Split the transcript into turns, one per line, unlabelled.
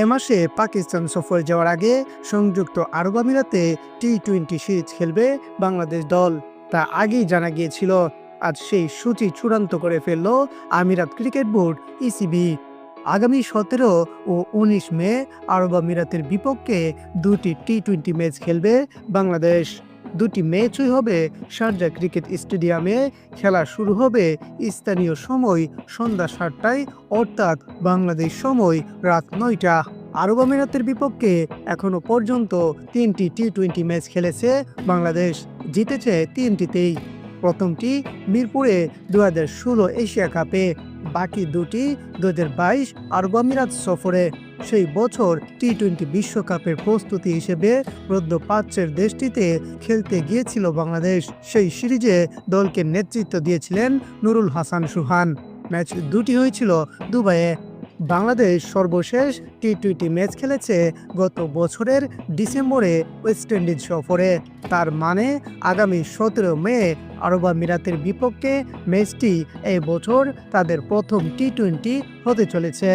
এ মাসে পাকিস্তান সফরে যাওয়ার আগে সংযুক্ত আরব আমিরাতে টি টোয়েন্টি সিরিজ খেলবে বাংলাদেশ দল। তা আগেই জানা গিয়েছিল, আজ সেই সূচি চূড়ান্ত করে ফেলল আমিরাত ক্রিকেট বোর্ড ইসিবি আগামী সতেরো ও উনিশ মে আরব আমিরাতের বিপক্ষে দুটি টি টোয়েন্টি ম্যাচ খেলবে বাংলাদেশ। দুটি ম্যাচই হবে শারজা ক্রিকেট স্টেডিয়ামে। খেলা শুরু হবে স্থানীয় সময় সন্ধ্যা সাতটায়, অর্থাৎ বাংলাদেশ সময় রাত নয়টা। আরব আমিরাতের বিপক্ষে এখনও পর্যন্ত তিনটি টি টোয়েন্টি ম্যাচ খেলেছে বাংলাদেশ। জিতেছে তিনটিতেই। প্রথমটি মিরপুরে দু হাজার ষোলো এশিয়া কাপে, বাকি দুটি দু হাজার বাইশ আরব আমিরাত সফরে। সেই বছর টি টোয়েন্টি বিশ্বকাপের প্রস্তুতি হিসেবে মধ্যপ্রাচ্যের দেশটিতে খেলতে গিয়েছিল বাংলাদেশ। সেই সিরিজে দলকে নেতৃত্ব দিয়েছিলেন নুরুল হাসান সুহান। ম্যাচ দুটি হয়েছিল দুবাইয়ে বাংলাদেশ সর্বশেষ টি টোয়েন্টি ম্যাচ খেলেছে গত বছরের ডিসেম্বরে ওয়েস্ট ইন্ডিজ সফরে। তার মানে আগামী সতেরো মে আরব আমিরাতের বিপক্ষে ম্যাচটি এই বছর তাদের প্রথম টি টোয়েন্টি হতে চলেছে।